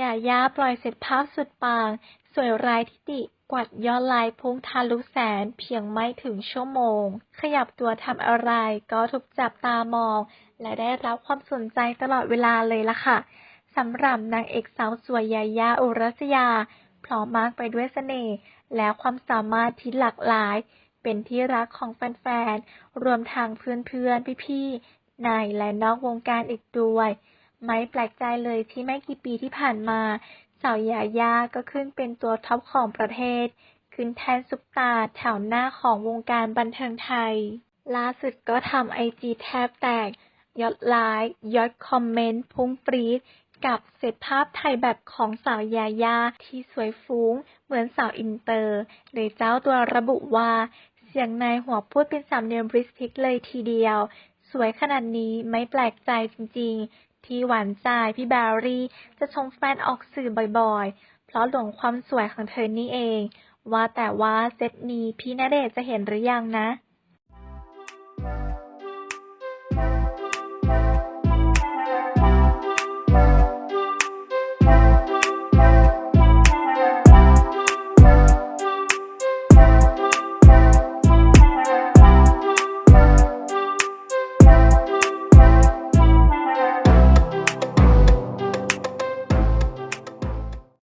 ยาย่าปล่อยเสร็จภาพสุดปัง สวยรายทิติ กวาดยอดลค์พุ่งทะลุแสน เพียงไม่ถึงชั่วโมง ขยับตัวทำอะไรก็ถูกจับตามอง และได้รับความสนใจตลอดเวลาเลยล่ะค่ะสำหรับนางเอกสาวสวยยาย่าอุรัสยา พร้อมมากไปด้วยเสน่ห์และความสามารถที่หลากหลาย เป็นที่รักของแฟนๆ รวมทางเพื่อนๆ พี่ๆ ในและนอกวงการอีกด้วย ไม่แปลกใจเลยที่ไม่กี่ปีที่ผ่านมา สาวยายาก็ขึ้นเป็นตัวท็อปของประเทศ ขึ้นแทนซุปตาแถวหน้าของวงการบันเทิงไทย ล่าสุดก็ทำไอจีแทบแตก ยอดไลค์ยอดคอมเมนต์พุ่งปรี๊ดกับเซตภาพถ่ายแบบของสาวยายาที่สวยฟุ้ง เหมือนสาวอินเตอร์ โดยเจ้าตัวระบุว่าเสียงในหัวพูดเป็นสำเนียงบริสติกเลยทีเดียว สวยขนาดนี้ไม่แปลกใจจริงๆ ที่หวานใจพี่แบร์รี่ จะชงแฟนออกสื่อบ่อยๆ เพราะหลงความสวยของเธอนี่เอง ว่าแต่ว่าเซตนี้พี่ณเดชจะเห็นหรือยังนะ